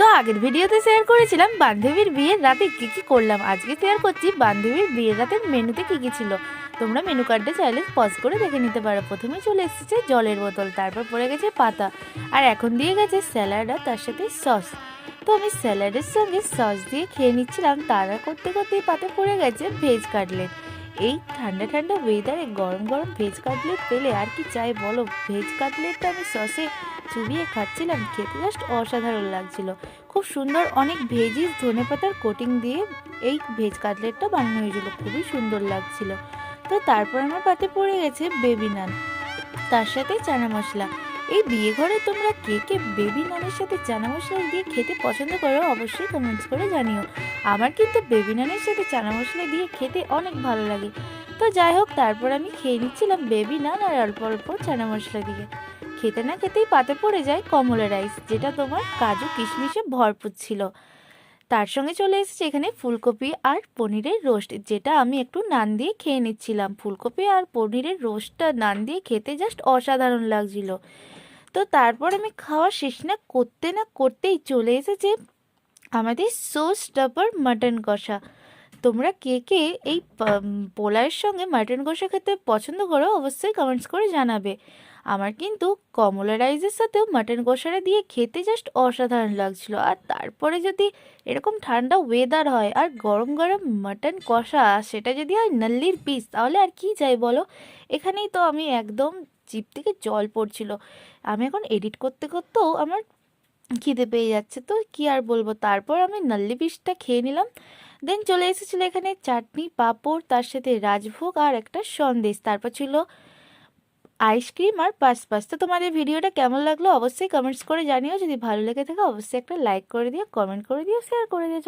তো আগের ভিডিওতে শেয়ার করেছিলাম বান্ধবীর বিয়ের রাতে কী কী করলাম। আজকে শেয়ার করছি বান্ধবীর বিয়ের রাতের মেনুতে কী কী ছিল। তোমরা মেনু কার্ডটা চাইলে পজ করে দেখে নিতে পারো। প্রথমে চলে এসেছে জলের বোতল, তারপর পড়ে গেছে পাতা, আর এখন দিয়ে গেছে স্যালাড আর তার সাথে সস তো আমি স্যালাডের সঙ্গে সস দিয়ে খেয়ে নিচ্ছিলাম। তারা করতে করতেই পাতে পড়ে গেছে ভেজ কাটলেট এই ঠান্ডা ঠান্ডা ওয়েদারে গরম গরম ভেজ কাটলেট পেলে আর কি চাই বলো? ভেজ কাটলেটটা আমি সসে চুবিয়ে খাচ্ছিলাম, খেতে জাস্ট অসাধারণ লাগছিল। খুব সুন্দর অনেক ভেজিস ধনে পাতার কোটিং দিয়ে এই ভেজ কাটলেটটা বানানো হয়েছিল, খুবই সুন্দর লাগছিল। তো তারপর আমার পাতে পড়ে গেছে বেবি নান তার সাথে চানা মশলা। এই বিয়ে ঘরে তোমরা কে কে বেবি নানের সাথে চানা মশলা দিয়ে খেতে পছন্দ করো অবশ্যই কমেন্টস করে জানিও। আমার কিন্তু বেবি নানের সাথে চানা মশলা দিয়ে খেতে অনেক ভালো লাগে। তো যাই হোক, তারপর আমি খেয়ে নিচ্ছিলাম বেবি নান আর অল্প অল্প চানা মশলা দিয়ে। খেতে না খেতেই পাতে পড়ে যায় কমলা রাইস, যেটা তোমার কাজু কিশমিশে ভরপুর ছিল। তার সঙ্গে চলে এসেছে এখানে ফুলকপি আর পনিরের রোস্ট, যেটা আমি একটু নান দিয়ে খেয়ে নিচ্ছিলাম। ফুলকপি আর পনিরের রোস্টটা নান দিয়ে খেতে জাস্ট অসাধারণ লাগছিল। তো তারপর আমি খাওয়া শেষ না, করতে না করতেই চলে এসেছে আমাদের সোস ডাবার মাটন কষা। তোমরা কে কে এই পোলাওয়ের সঙ্গে মাটন কষা খেতে পছন্দ করো অবশ্যই কমেন্টস করে জানাবে। আমার কিন্তু কমলা রাইসের সাথেও মাটন কষাটা দিয়ে খেতে জাস্ট অসাধারণ লাগছিল। আর তারপরে যদি এরকম ঠান্ডা ওয়েদার হয় আর গরম গরম মাটন কষা, সেটা যদি হয় নাল্লির পিস তাহলে আর কি চাই বলো? এখানেই তো আমি একদম জিপ থেকে জল পড়ছিল। আমি এখন এডিট করতে করতেও আমার খিদে পেয়ে যাচ্ছে। তো কি আর বলব? তারপর আমি নাল্লি পিসটা খেয়ে নিলাম। দেন চলে এসেছিল এখানে চাটনি, পাঁপড়, তার সাথে রাজভোগ আর একটা সন্দেশ। তারপর ছিল আইসক্রিম আর পাস পাস তো তোমাদের ভিডিওটা কেমন লাগল? অবশ্যই কমেন্টস করে জানিও। যদি ভালো লেগে থাকে, অবশ্যই একটা লাইক করে দিও কমেন্ট করে দিও শেয়ার করে দিও।